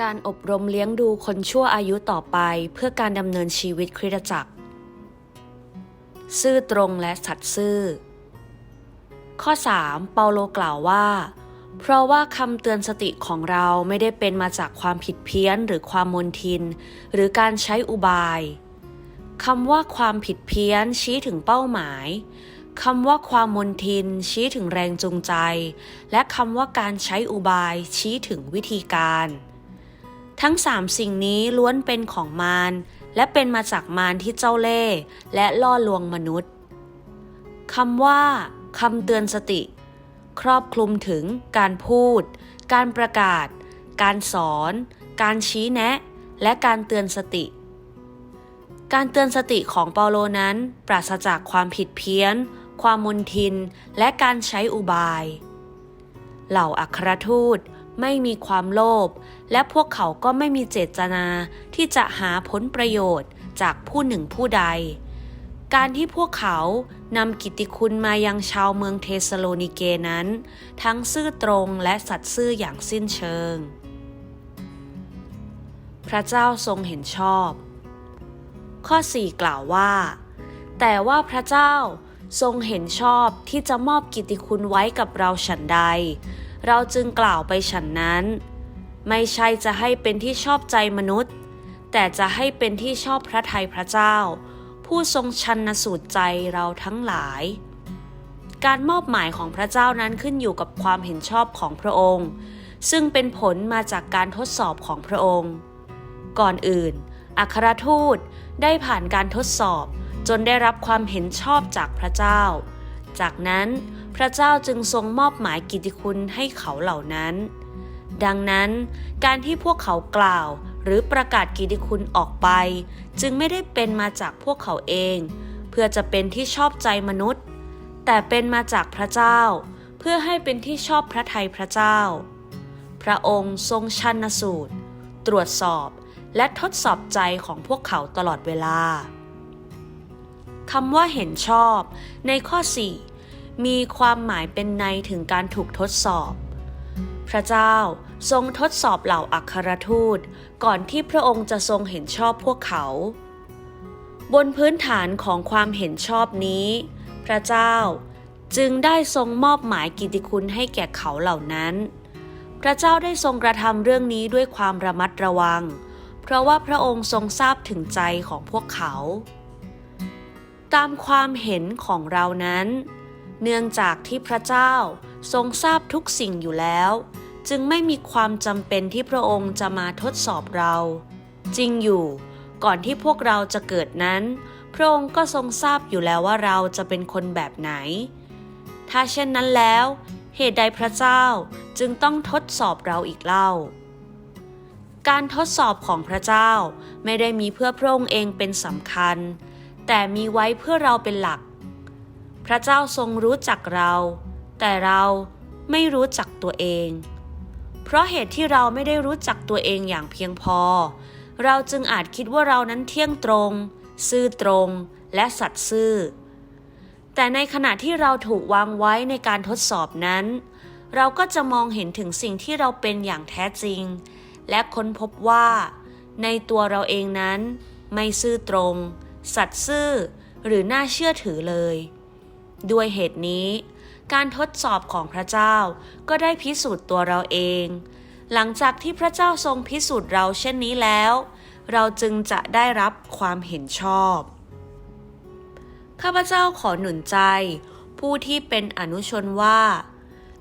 การอบรมเลี้ยงดูคนชั่วอายุต่อไปเพื่อการดำเนินชีวิตคริสตจักร ซื่อตรงและสัตย์ซื่อ ข้อ 3 เปาโลกล่าวว่า เพราะว่าคำเตือนสติของเราไม่ได้เป็นมาจากความผิดเพี้ยนหรือความมนทิน หรือการใช้อุบายคำว่าความผิดเพี้ยนชี้ถึงเป้าหมายคำว่าความมนทิน ชี้ถึงแรงจูงใจ และคำว่าการใช้อุบายชี้ถึงวิธีการ ทั้งสามสิ่งนี้ล้วนเป็นของมารและเป็นมาจากมารที่เจ้าเล่ห์และล่อลวงมนุษย์คำว่าคำเตือนสติ ครอบคลุมถึงการพูด การประกาศ การสอน การชี้แนะ และการเตือนสติ การเตือนสติของเปาโลนั้น ปราศจากความผิดเพี้ยน ความมุนทิน และการใช้อุบาย เหล่าอัครทูต ไม่มีความโลภและพวกเขาก็ไม่มีเจตนาที่จะหาผลประโยชน์จากผู้หนึ่งผู้ใด การที่พวกเขานำกิตติคุณมายังชาวเมืองเทสโลนิเกนั้น ทั้งซื่อตรงและสัตย์ซื่ออย่างสิ้นเชิง พระเจ้าทรงเห็นชอบ ข้อ 4 กล่าวว่า แต่ว่าพระเจ้าทรงเห็นชอบที่จะมอบกิตติคุณไว้กับเราฉันใด เราจึงกล่าวไปฉันนั้น ไม่ใช่จะให้เป็นที่ชอบใจมนุษย์ แต่จะให้เป็นที่ชอบพระทัยพระเจ้า ผู้ทรงชันสูตรใจเราทั้งหลาย การมอบหมายของพระเจ้านั้นขึ้นอยู่กับความเห็นชอบของพระองค์ ซึ่งเป็นผลมาจากการทดสอบของพระองค์ ก่อนอื่น อัครทูตได้ผ่านการทดสอบจนได้รับความเห็นชอบจากพระเจ้า จากนั้น พระเจ้าจึงทรงมอบหมายกิติคุณให้เขาเหล่านั้น ดังนั้นการที่พวกเขากล่าวหรือประกาศกิตติคุณออกไป จึงไม่ได้เป็นมาจากพวกเขาเอง เพื่อจะเป็นที่ชอบใจมนุษย์ แต่เป็นมาจากพระเจ้า เพื่อให้เป็นที่ชอบพระทัยพระเจ้า พระองค์ทรงชันสูตร ตรวจสอบและทดสอบใจของพวกเขาตลอดเวลาคำว่าเห็นชอบในข้อ 4 มีความหมายเป็นในถึงการถูกทดสอบ พระเจ้าทรงทดสอบเหล่าอัครทูต ก่อนที่พระองค์จะทรงเห็นชอบพวกเขา บนพื้นฐานของความเห็นชอบนี้ พระเจ้าจึงได้ทรงมอบหมายกิติคุณให้แก่เขาเหล่านั้น พระเจ้าได้ทรงกระทำเรื่องนี้ด้วยความระมัดระวัง เพราะว่าพระองค์ทรงทราบถึงใจของพวกเขา ตามความเห็นของเรานั้น เนื่องจากที่พระเจ้าทรงทราบทุกสิ่งอยู่แล้ว จึงไม่มีความจำเป็นที่พระองค์จะมาทดสอบเรา จริงอยู่ก่อนที่พวกเราจะเกิดนั้น พระองค์ก็ทรงทราบอยู่แล้วว่าเราจะเป็นคนแบบไหน ถ้าเช่นนั้นแล้ว เหตุใดพระเจ้าจึงต้องทดสอบเราอีกเล่า การทดสอบของพระเจ้าไม่ได้มีเพื่อพระองค์เองเป็นสำคัญ แต่มีไว้เพื่อเราเป็นหลัก พระเจ้าทรงรู้จักเรา แต่เราไม่รู้จักตัวเอง เพราะเหตุที่เราไม่ได้รู้จักตัวเองอย่างเพียงพอ เราจึงอาจคิดว่าเรานั้นเที่ยงตรง ซื่อตรงและสัตย์ซื่อ แต่ในขณะที่เราถูกวางไว้ในการทดสอบนั้น เราก็จะมองเห็นถึงสิ่งที่เราเป็นอย่างแท้จริง และค้นพบว่า ในตัวเราเองนั้น ไม่ซื่อตรง สัตย์ซื่อ หรือน่าเชื่อถือเลย ด้วยเหตุนี้ การทดสอบของพระเจ้าก็ได้พิสูจน์ตัวเราเอง หลังจากที่พระเจ้าทรงพิสูจน์เราเช่นนี้แล้ว เราจึงจะได้รับความเห็นชอบ ข้าพเจ้าขอหนุนใจ ผู้ที่เป็นอนุชนว่า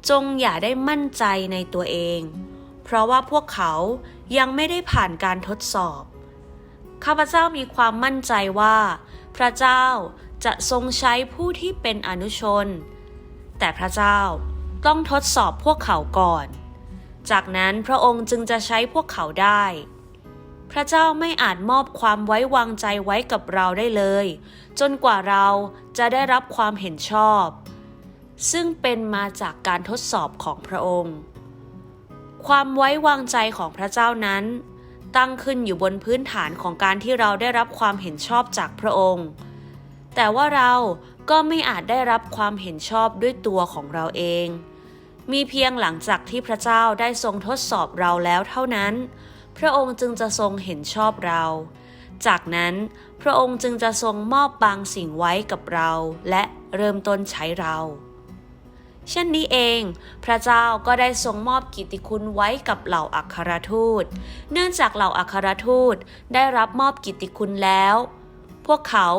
จงอย่าได้มั่นใจในตัวเอง เพราะว่าพวกเขายังไม่ได้ผ่านการทดสอบ ข้าพเจ้ามีความมั่นใจว่า พระเจ้า จะทรงใช้ผู้ที่เป็นอนุชน แต่พระเจ้าต้องทดสอบพวกเขาก่อน จากนั้นพระองค์จึงจะใช้พวกเขาได้ พระเจ้าไม่อาจมอบความไว้วางใจไว้กับเราได้เลย จนกว่าเราจะได้รับความเห็นชอบ ซึ่งเป็นมาจากการทดสอบของพระองค์ ความไว้วางใจของพระเจ้านั้นตั้งขึ้นอยู่บนพื้นฐานของการที่เราได้รับความเห็นชอบจากพระองค์ แต่ว่าเราก็ไม่อาจได้รับความเห็นชอบด้วยตัวของเราเอง มีเพียงหลังจากที่พระเจ้าได้ทรงทดสอบเราแล้วเท่านั้น พระองค์จึงจะทรงเห็นชอบเรา จากนั้นพระองค์จึงจะทรงมอบบางสิ่งไว้กับเรา และเริ่มต้นใช้เรา เช่นนี้เอง พระเจ้าก็ได้ทรงมอบกิตติคุณไว้กับเหล่าอัครทูต เนื่องจากเหล่าอัครทูตได้รับมอบกิตติคุณแล้ว พวกเขา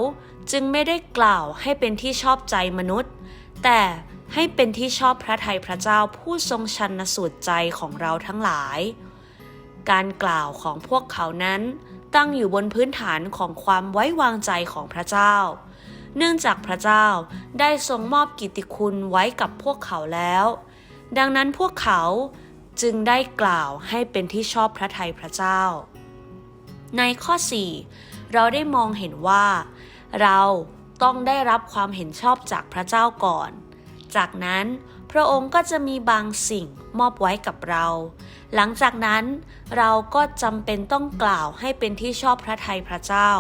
จึงไม่ได้กล่าวให้เป็นที่ชอบใจมนุษย์ แต่ให้เป็นที่ชอบพระทัยพระเจ้าผู้ทรงชันสูตรใจของเราทั้งหลาย การกล่าวของพวกเขานั้นตั้งอยู่บนพื้นฐานของความไว้วางใจของพระเจ้า เนื่องจากพระเจ้าได้ทรงมอบกิตติคุณไว้กับพวกเขาแล้ว ดังนั้นพวกเขาจึงได้กล่าวให้เป็นที่ชอบพระทัยพระเจ้า ในข้อ 4 เราได้มองเห็นว่า เราต้องได้รับความเห็นชอบจากพระเจ้าก่อน จากนั้นพระองค์ก็จะมีบางสิ่งมอบไว้กับเรา หลังจากนั้นเราก็จำเป็นต้องกล่าวให้เป็นที่ชอบพระทัยพระเจ้า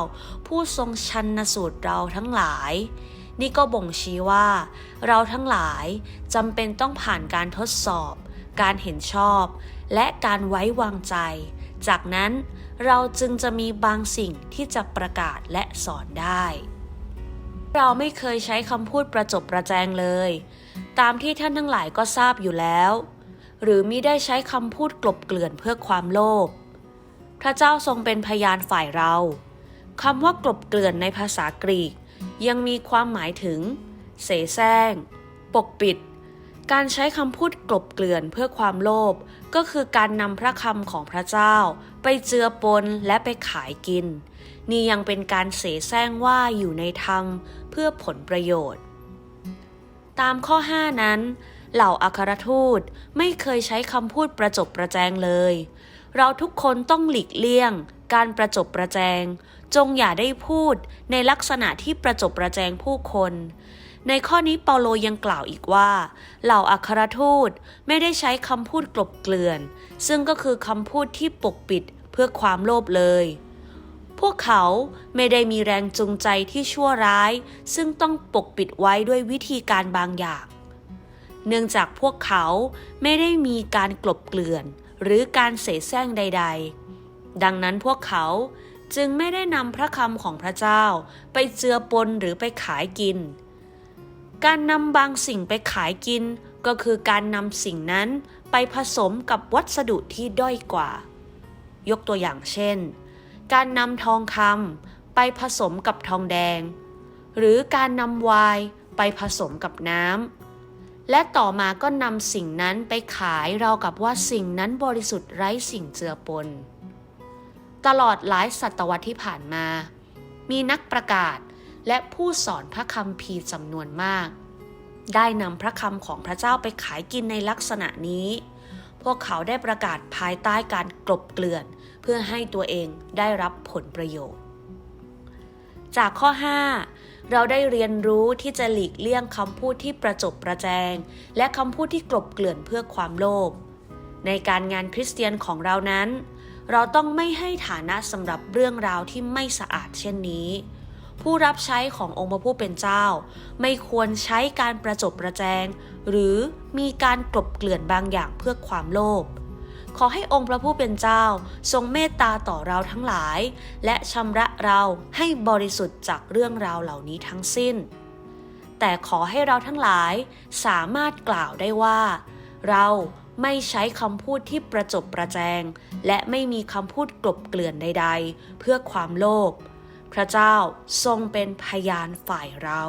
ผู้ทรงชันสูตรเราทั้งหลาย นี่ก็บ่งชี้ว่า เราทั้งหลายจำเป็นต้องผ่านการทดสอบ การเห็นชอบ และการไว้วางใจ จากนั้น เราจึงจะมีบางสิ่งที่จะประกาศและสอนได้ เราไม่เคยใช้คำพูดประจบประแจงเลย ตามที่ท่านทั้งหลายก็ทราบอยู่แล้ว หรือมิได้ใช้คำพูดกลบเกลื่อนเพื่อความโลภพระเจ้าทรงเป็นพยานฝ่ายเราคำว่ากลบเกลื่อนในภาษากรีก ยังมีความหมายถึง เสแสร้ง ปกปิด การใช้คำพูดกลบเกลื่อนเพื่อความโลภก็คือการนำพระคำของพระเจ้า ไปเจือปนและไปขายกิน นี่ยังเป็นการเสแสร้งว่าอยู่ในธรรมเพื่อผลประโยชน์ ตามข้อ 5 นั้น เหล่าอัครทูตไม่เคยใช้คำพูดประจบประแจงเลย เราทุกคนต้องหลีกเลี่ยง การประจบประแจง จงอย่าได้พูดในลักษณะที่ประจบประแจงผู้คน ในข้อนี้เปาโลยังกล่าวอีกว่า เหล่าอัครทูตไม่ได้ใช้คำพูดกลบเกลื่อน ซึ่งก็คือคำพูดที่ปกปิดเพื่อความโลภเลย พวกเขาไม่ได้มีแรงจูงใจที่ชั่วร้าย ซึ่งต้องปกปิดไว้ด้วยวิธีการบางอย่าง เนื่องจากพวกเขาไม่ได้มีการกลบเกลื่อน หรือการเสแสร้งใด ๆ ดังนั้นพวกเขาจึงไม่ได้นำพระคำของพระเจ้าไปเจือปนหรือไปขายกิน การนำบางสิ่งไปขายกิน ก็คือการนำสิ่งนั้นไปผสมกับวัสดุที่ด้อยกว่า ยกตัวอย่างเช่น การนำทองคำไปผสมกับทองแดง หรือการนำไวน์ไปผสมกับน้ำและต่อมาก็นำสิ่งนั้นไปขายเราวกับว่าสิ่งนั้นบริสุทธิ์ไร้สิ่งเจือปน ตลอดหลายศตวรรษที่ผ่านมา มีนักประกาศ และผู้สอนพระคำพีจำนวนมาก ได้นำพระคำของพระเจ้าไปขายกินในลักษณะนี้ พวกเขาได้ประกาศภายใต้การกลบเกลื่อน เพื่อให้ตัวเองได้รับผลประโยชน์ จากข้อ 5 เราได้เรียนรู้ที่จะหลีกเลี่ยงคำพูดที่ประจบประแจง และคำพูดที่กลบเกลื่อนเพื่อความโลภในการงานคริสเตียนของเรานั้น เราต้องไม่ให้ฐานะสำหรับเรื่องราวที่ไม่สะอาดเช่นนี้ ผู้รับใช้ขององค์พระผู้เป็นเจ้า ไม่ควรใช้การประจบประแจง หรือมีการกลบเกลื่อนบางอย่างเพื่อความโลภขอให้องค์พระผู้เป็นเจ้า ทรงเมตตาต่อเราทั้งหลาย และชำระเราให้บริสุทธิ์จากเรื่องราวเหล่านี้ทั้งสิ้น แต่ขอให้เราทั้งหลายสามารถกล่าวได้ว่า เราไม่ใช้คำพูดที่ประจบประแจง และไม่มีคำพูดกลบเกลื่อนใด ๆ เพื่อความโลภ พระเจ้าทรงเป็นพยานฝ่ายเรา